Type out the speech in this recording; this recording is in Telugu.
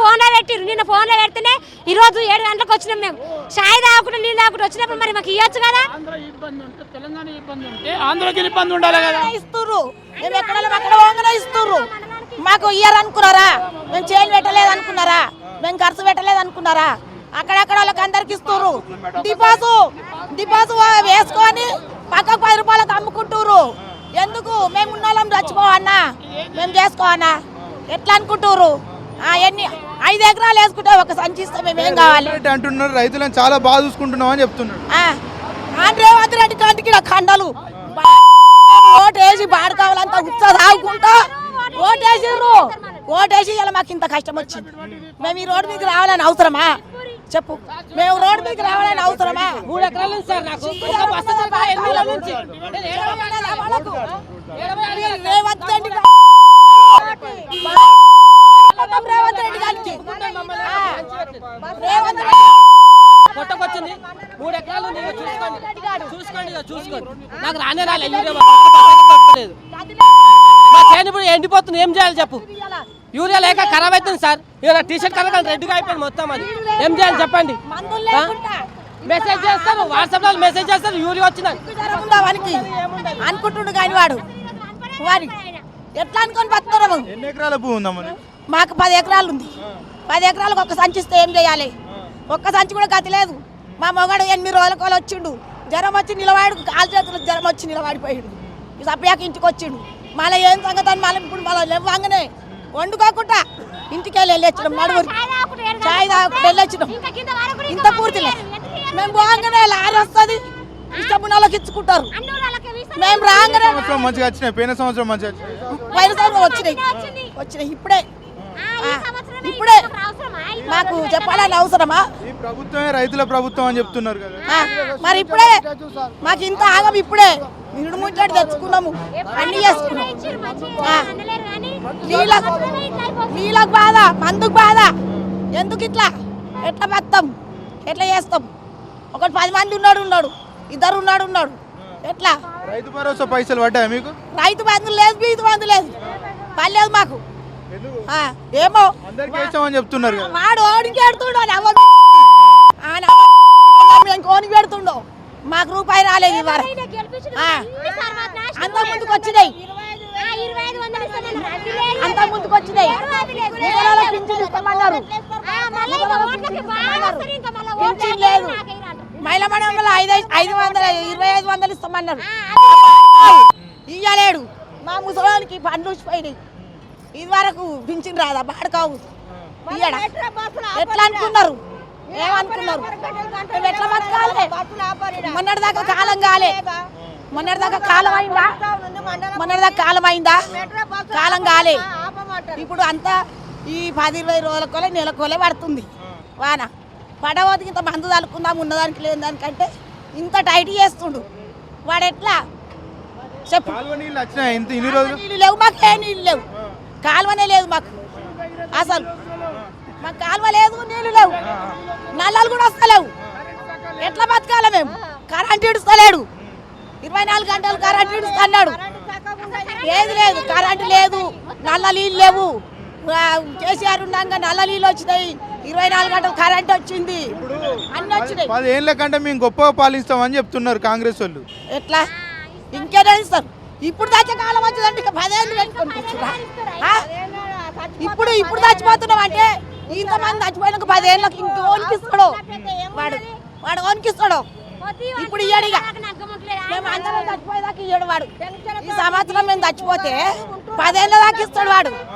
ఫోన్లో పెట్టిరు నిన్న ఫోన్లో పెడితేనే ఈ రోజు ఏడు గంటలకు వచ్చినాం మేము. షాయి తాగకుండా నీళ్ళు తాగకుండా వచ్చినప్పుడు మరి మాకు ఇవ్వచ్చు కదా? ఆంధ్ర ఇబ్బంది ఉంటే తెలంగాణ ఇబ్బంది ఉంటే ఆంధ్రకి ఇబ్బంది ఉండాలి కదా. ఇస్తుర్రు. మేము ఎక్కడ అక్కడ పోగానే ఇస్తుర్రు. మాకు ఇయ్యరు అనుకున్నారా మేము చేలు పెట్టలేదు అనుకున్నారా మేము ఖర్చు పెట్టలేదు అనుకున్నారా అక్కడక్కడ వాళ్ళకి అందరికి ఇస్తుర్రు. డిపాసు డిపాసు వేసుకొని పక్కకు పది రూపాయలకు అమ్ముకుంటుర్రు. ఎందుకు? మేము ఉన్న వాళ్ళం చచ్చిపోవన్నా మేము చేసుకోవన్నా ఎట్లా అనుకుంటుర్రు? ఆ, ఎన్ని? ఐదు ఎకరాలు వేసుకుంటే ఒక సంచి ఇస్తే మేము ఏం కావాలి? అంటున్నారు రైతులను చాలా బాగా చూసుకుంటున్నాం అని చెప్తున్నాడు ఆ, ఆ రేవంత్ రెడ్డి కంటికి నా కండలు. ఓటేసి బాడకావాలంతా ఉత్సాహ తాగుకుంటా ఓటేసిర్రు. ఓటేసి ఇలా మాకు ఇంత కష్టం వచ్చింది. మేము ఈ రోడ్డు మీకు రావాలని అవసరమా? చెప్పు. మేము రోడ్డు మీకు రావాలని అవసరమా? మూడు ఎకరాలు సార్ నాకు ఒక బస్సు తప్ప ఎనిమిది నెలల నుంచి నేను ఏడవ వాళ్ళకు. రేవంత్ రెడ్డి రేవంత్ రెడ్డి గారికి ఆ, రేవంత్ రెడ్డి కొట్టకొచ్చింది మూడు ఎకరాలు ఉంది ఇక చూసుకోండి చూసుకోండి నాకు రానే రాలే యూరియా దొరకలేదు. మా చేను ఇప్పుడు ఎండిపోతుంది ఏం చేయాలి చెప్పు? యూరియా లేక ఖరాబ్ అవుతుంది సార్. ఇక టీ షర్ట్ కనుక రెడ్డిగా అయిపోయింది మొత్తం అది. ఏం చేయాలి చెప్పండి? మందులు లేకుండా మెసేజ్ చేస్తారు వాట్సాప్లో మెసేజ్ చేస్తారు యూరియా వచ్చిందని జ్వరం ఉందా వానికి? అనుకుంటుండు కాని వాడు. వాడి ఎట్లా అనుకొని బతున్నాము ఎన్ని ఎకరాల భూమి ఉందా మరి మాకు పది ఎకరాలు ఉంది. పది ఎకరాలకు ఒక్క సంచి ఇస్తే ఏం చేయాలి? ఒక్క సంచి కూడా గతి లేదు. మా మొగాడు ఎనిమిది రోజుల కోలు వచ్చిండు. జ్వరం వచ్చి నిలవాడు కాలు చేతులు జ్వరం వచ్చి నిలబడిపోయాడు. ఈ సప్పయాక ఇంటికి వచ్చిండు. మళ్ళీ ఏం సంగతి అని మళ్ళీ ఇప్పుడు మళ్ళీ లేవంగానే వండుకోకుండా ఇంటికి వెళ్ళి వెళ్ళొచ్చినాం నడుగురు చాయ్ తాగకుండా వెళ్ళొచ్చినాం. ఇంత పూర్తిలే. మేము పోగానే లారీ వస్తుంది. ఇష్టం వాళ్ళకి ఇచ్చుకుంటారు. మేము రాగానే మంచిగా వచ్చినాయి పోయిన సంవత్సరం మంచిగా వచ్చినాయి. సంవత్సరం వచ్చినాయి. వచ్చినాయి ఇప్పుడే. ఆ, ఈ సంవత్సరమే ఇప్పుడే మాకు మాకు చెప్పాలని అవసరమా? ఈ ప్రభుత్వమే రైతుల ప్రభుత్వం అని చెప్తున్నారు కదా. ఆ, మరి ఇప్పుడే మాకు ఇంత ఆగం ఇప్పుడే. ఇడు ముచ్చటి తెచ్చుకున్నాము. అన్ని చేసుకున్నాం ఇచ్చిర్రు మంచిగా ఆ. నీళ్ళకు నీళ్ళకు బాధ మందుకు బాధ. ఎందుకు ఇట్లా? ఎట్లా బతాం? ఎట్లా చేస్తాం? ఒకటి పది మంది ఉన్నాడు ఉన్నాడు. ఇద్దరు ఉన్నాడు ఉన్నాడు. ఎట్లా? రైతు భరోసా పైసలు పడ్డాయా మీకు? రైతు బంధు లేదు బీతు బంధు లేదు. పర్లేదు మాకు. ఎందుకు ఆ, ఏమో? చెప్తున్నారు వాడు ఓడికి పెడుతుండో ఆయన ఓనికి పెడుతుండో? మాకు రూపాయి రాలేదు ఇవ్వరు ఆ. అంత ముందుకు వచ్చినాయి. అంత ముందుకు వచ్చినాయి. పింఛన్ లేదు. మహిళా మండలంలో ఐదు ఐదు వందల ఇరవై ఐదు వందలు ఇస్తామన్నారు. ఇయ్యలేడు. మా ముసలానికి పండ్లు వచ్చిపోయినాయి. ఇది వరకు పింఛన్ రాదా? బాడకావు. ఇయ్యడా? ఎట్లా అనుకున్నారు? ఏమనుకున్నారు ఎట్లా బతకాలి? మొన్నటి దాకా కాలం కాలే. మొన్నటి దాకా కాలం అయిందా? మొన్నటి దాకా కాలం అయిందా? కాలం కాలే. ఇప్పుడు అంతా ఈ పది ఇరవై రోజుల కొలే నెల కొలే పడుతుంది. వాన. పడవతికి ఇంత మందు తలుకుందాం ఉన్నదానికి లేని దానికంటే ఇంత టైట్ చేస్తుండు. వాడు ఎట్లా చెప్పు నీళ్ళు లేవు మాకు ఏ నీళ్ళు లేవు. కాలువనే లేదు మాకు. అసలు మాకు కాలువ లేదు నీళ్ళు లేవు. నల్లలు కూడా వస్తలేవు. ఎట్లా బతకాలి మేము? కరెంట్ ఇడుస్తలేడు. ఇరవై నాలుగు గంటలు కరెంట్ ఇడుస్తున్నాడు. ఏది లేదు కరెంట్ లేదు నల్ల నీళ్ళు లేవు. కేసీఆర్ ఉన్నాక నల్ల నీళ్ళు వచ్చినాయి. ఇరవై నాలుగు గంటలు కరెంట్ వచ్చింది. అన్ని వచ్చినాయి. పది ఏళ్ళ కంటే మేము గొప్పగా పాలిస్తామని చెప్తున్నారు కాంగ్రెస్ వాళ్ళు. ఎట్లా? ఇంకేదో ఇస్తారు ఇప్పుడు దాచే కాలం వచ్చిందంటే ఇక పదేళ్ళు ఆ? ఇప్పుడు ఇప్పుడు చచ్చిపోతున్నావు అంటే ఇంతమంది చచ్చిపోయిన పదేళ్ళకి ఇంకో ఓనికిస్తాడు వాడు వాడు ఓనికిస్తాడు ఇప్పుడు ఇయ్యాడు ఇక. మేము అందరం చచ్చిపోయేదాకా ఇయ్యాడు వాడు. ఈ సంవత్సరం మేము చచ్చిపోతే పదేళ్ళ దాకా ఇస్తాడు వాడు.